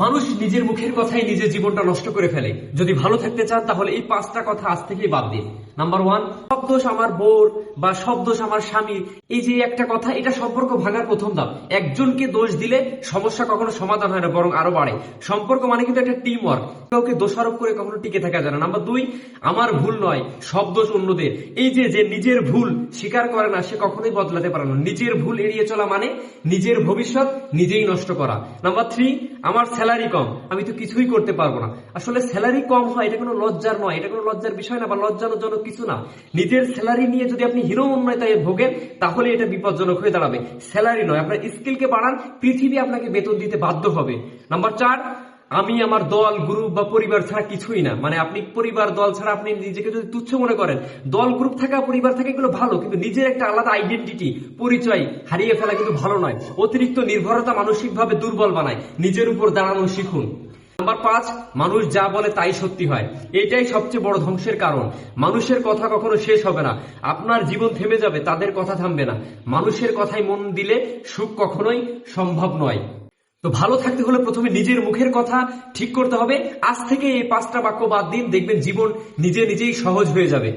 মানুষ নিজের মুখের কথাই নিজের জীবনটা নষ্ট করে ফেলে। যদি ভালো থাকতে চান, তাহলে এই পাঁচটা কথা আজ থেকেই বাদ দিন। নাম্বার ওয়ান সব দোষ আমার বোর বা সব দোষ আমার স্বামীর। এই যে একটা কথা, এটা সম্পর্ক ভাঙার প্রথম ধাপ। একজনকে দোষ দিলে সমস্যা কখনো সমাধান হয় না, বরং আরও বাড়ে। সম্পর্ক মানে কিন্তু একটা টিম ওয়ার্ক কাউকে দোষারোপ করে কখনো টিকে থাকা যায় না। নাম্বার দুই, আমার ভুল নয়, সব দোষ অন্যদের। এই যে যে নিজের ভুল স্বীকার করে না, সে কখনোই বদলাতে পারে না। নিজের ভুল এড়িয়ে চলা মানে নিজের ভবিষ্যৎ নিজেই নষ্ট করা। নাম্বার থ্রি আমার স্যালারি কম, আমি তো কিছুই করতে পারব না। আসলে স্যালারি কম হয়, এটা কোনো লজ্জার নয়, এটা কোনো লজ্জার বিষয় না বা লজ্জানোর জন্য কিছু না। নিজের স্যালারি নিয়ে যদি আপনি হিরো উন্নয়তায় ভোগেন, তাহলে এটা বিপজ্জনক হয়ে দাঁড়াবে। স্যালারি নয়, আপনার স্কিলকে বাড়ান, পৃথিবী আপনাকে বেতন দিতে বাধ্য হবে। নাম্বার চার আমি আমার দল গ্রুপ বা পরিবার ছাড়া কিছুই না। মানে আপনি পরিবার, দল ছাড়া আপনি নিজেকে যদি তুচ্ছ মনে করেন, দল গ্রুপ থাকা, পরিবার থাকা এগুলো ভালো, কিন্তু নিজের একটা আলাদা আইডেন্টিটি পরিচয় হারিয়ে ফেলা কিন্তু ভালো নয়। অতিরিক্ত নির্ভরতা মানসিকভাবে দুর্বল বানায়। নিজের উপর দাঁড়ানো শিখুন। নাম্বার পাঁচ, মানুষ যা বলে তাই সত্যি হয়। এটাই সবচেয়ে বড় ধ্বংসের কারণ। মানুষের কথা কখনো শেষ হবে না। আপনার জীবন থেমে যাবে, তাদের কথা থামবে না। মানুষের কথায় মন দিলে সুখ কখনোই সম্ভব নয়। তো ভালো থাকতে হলে প্রথমে নিজের মুখের কথা ঠিক করতে হবে। আজ থেকে এই পাঁচটা বাক্য বাদ দিন, দেখবেন জীবন নিজে নিজেই সহজ হয়ে যাবে।